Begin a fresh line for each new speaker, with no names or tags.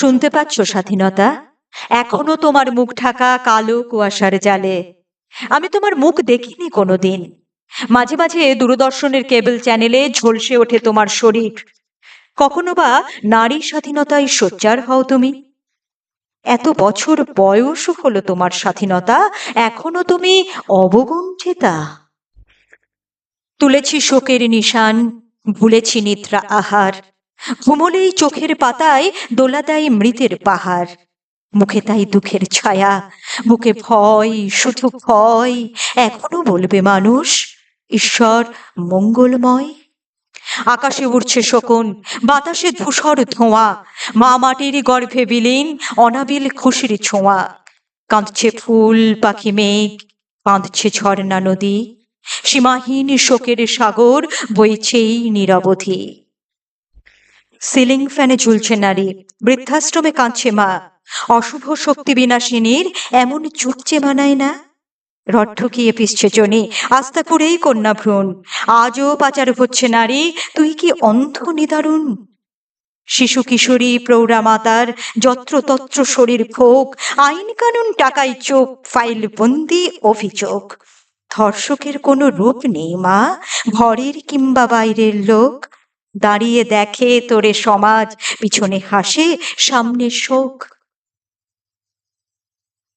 শুনতে পাচ্ছ, স্বাধীনতা? এখনও তোমার মুখ ঢাকা কালো কুয়াশার জালে। আমি তোমার মুখ দেখিনি কোনোদিন। মাঝে মাঝে দূরদর্শনের কেবল চ্যানেলে ঝলসে ওঠে তোমার শরীর। কখনো বা নারী স্বাধীনতায় সোচ্চার হও তুমি। এত বছর বয়স হলো তোমার স্বাধীনতা, এখনও তুমি অবগুণ্ঠিতা তুলেছি শোকের নিশান, ভুলেছি নিদ্রা আহার। ঘুমলেই চোখের পাতায় দোলা দেয় মৃতের পাহাড়। মুখে তাই দুঃখের ছায়া, বুকে ভয়, শুধু ভয়, এখনও বলবে মানুষ, ঈশ্বর মঙ্গলময়। আকাশে উড়ছে শকুন, বাতাসে ধূসর ধোঁয়া, মা মাটির গর্ভে বিলীন, অনাবিল খুশির ছোঁয়া। কাঁদছে ফুল, পাখি মেঘ, কাঁদছে ঝর্ণা নদী। সীমাহীন শোকের সাগর বইছেই নিরবধি। সিলিং ফ্যানে ঝুলছে নারী। বৃদ্ধাশ্রমে কাঁদছে মা। অশুভ শক্তি বিনাশিনীর এমন চুপচে মানায় না? রড ঢুকিয়ে পিসছে জনি। আস্তা করেই কন্যা ভ্রূণ। আজও পাচার হচ্ছে নারী। তুই কি অন্ধ নিদারুণ? শিশু কিশোরী, প্রৌঢ়া মাতার যত্রতত্র শরীর ভোগ। আইন কানুন টাকায় চোখ, ফাইল বন্দি, অভিযোগ। ধর্ষকের কোনো রূপ নেই মা। ঘরের কিংবা বাইরের লোক। দাঁড়িয়ে দেখে তোরে সমাজ পিছনে হাসে সামনে শোক।